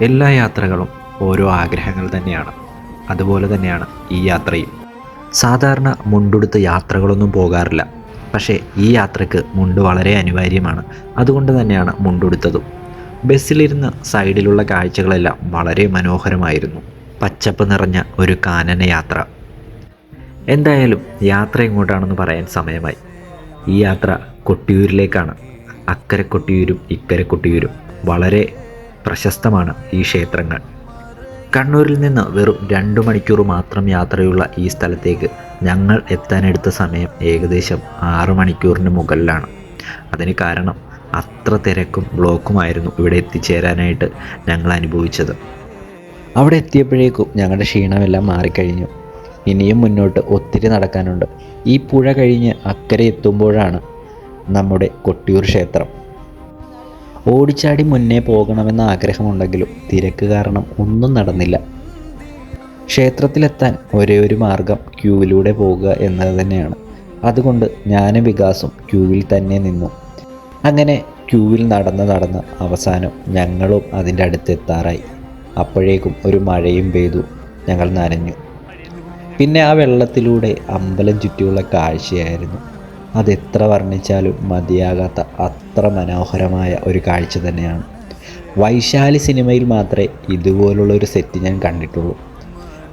എല്ലാ യാത്രകളും ഓരോ ആഗ്രഹങ്ങൾ തന്നെയാണ്. അതുപോലെ തന്നെയാണ് ഈ യാത്രയും. സാധാരണ മുണ്ടുടുത്ത് യാത്രകളൊന്നും പോകാറില്ല. പക്ഷേ ഈ യാത്രയ്ക്ക് മുണ്ട് വളരെ അനിവാര്യമാണ്. അതുകൊണ്ട് തന്നെയാണ് മുണ്ടുടുത്തതും. ബസ്സിലിരുന്ന് സൈഡിലുള്ള കാഴ്ചകളെല്ലാം വളരെ മനോഹരമായിരുന്നു. പച്ചപ്പ് നിറഞ്ഞ ഒരു കാനന യാത്ര. എന്തായാലും യാത്ര ഇങ്ങോട്ടാണെന്ന് പറയാൻ സമയമായി. ഈ യാത്ര കൊട്ടിയൂരിലേക്കാണ്. അക്കരെ കൊട്ടിയൂരും ഇക്കരെ കൊട്ടിയൂരും വളരെ പ്രശസ്തമാണ് ഈ ക്ഷേത്രങ്ങൾ. കണ്ണൂരിൽ നിന്ന് വെറും രണ്ടു മണിക്കൂർ മാത്രം യാത്രയുള്ള ഈ സ്ഥലത്തേക്ക് ഞങ്ങൾ എത്താനെടുത്ത സമയം ഏകദേശം ആറ് മണിക്കൂറിന് മുകളിലാണ്. അതിന് കാരണം അത്ര തിരക്കും ബ്ലോക്കുമായിരുന്നു ഇവിടെ എത്തിച്ചേരാനായിട്ട് ഞങ്ങൾ അനുഭവിച്ചത്. അവിടെ എത്തിയപ്പോഴേക്കും ഞങ്ങളുടെ ക്ഷീണമെല്ലാം മാറിക്കഴിഞ്ഞു. ഇനിയും മുന്നോട്ട് ഒത്തിരി നടക്കാനുണ്ട്. ഈ പുഴ കഴിഞ്ഞ് അക്കരെ എത്തുമ്പോഴാണ് നമ്മുടെ കൊട്ടിയൂർ ക്ഷേത്രം. ഓടിച്ചാടി മുന്നേ പോകണമെന്ന ആഗ്രഹമുണ്ടെങ്കിലും തിരക്ക് കാരണം ഒന്നും നടന്നില്ല. ക്ഷേത്രത്തിലെത്താൻ ഒരേ ഒരു മാർഗം ക്യൂവിലൂടെ പോകുക എന്നത് തന്നെയാണ്. അതുകൊണ്ട് ഞാനും വികാസും ക്യൂവിൽ തന്നെ നിന്നു. അങ്ങനെ ക്യൂവിൽ നടന്ന് നടന്ന് അവസാനം ഞങ്ങളും അതിന്റെ അടുത്തെത്താറായി അപ്പോഴേക്കും ഒരു മഴയും പെയ്തു. ഞങ്ങൾ നനഞ്ഞു. പിന്നെ ആ വെള്ളത്തിലൂടെ അമ്പലം ചുറ്റിയുള്ള കാഴ്ചയായിരുന്നു. അതെത്ര വർണിച്ചാലും മതിയാകാത്ത അത്ര മനോഹരമായ ഒരു കാഴ്ച തന്നെയാണ്. വൈശാലി സിനിമയിൽ മാത്രമേ ഇതുപോലുള്ള ഒരു സെറ്റ് ഞാൻ കണ്ടിട്ടുള്ളൂ.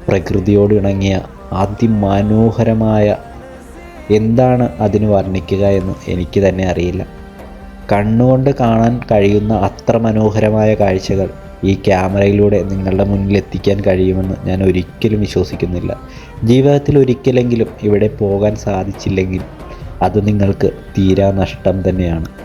പ്രകൃതിയോട് ഇണങ്ങിയ അതിമനോഹരമായ എന്താണ് അതിന് വർണിക്കുക എന്ന് എനിക്ക് തന്നെ അറിയില്ല. കണ്ണുകൊണ്ട് കാണാൻ കഴിയുന്ന അത്ര മനോഹരമായ കാഴ്ചകൾ ഈ ക്യാമറയിലൂടെ നിങ്ങളുടെ മുന്നിൽ എത്തിക്കാൻ കഴിയുമെന്ന് ഞാൻ ഒരിക്കലും വിശ്വസിക്കുന്നില്ല. ജീവിതത്തിൽ ഒരിക്കലെങ്കിലും ഇവിടെ പോകാൻ സാധിച്ചില്ലെങ്കിൽ അത് നിങ്ങൾക്ക് തീരാ നഷ്ടം തന്നെയാണ്.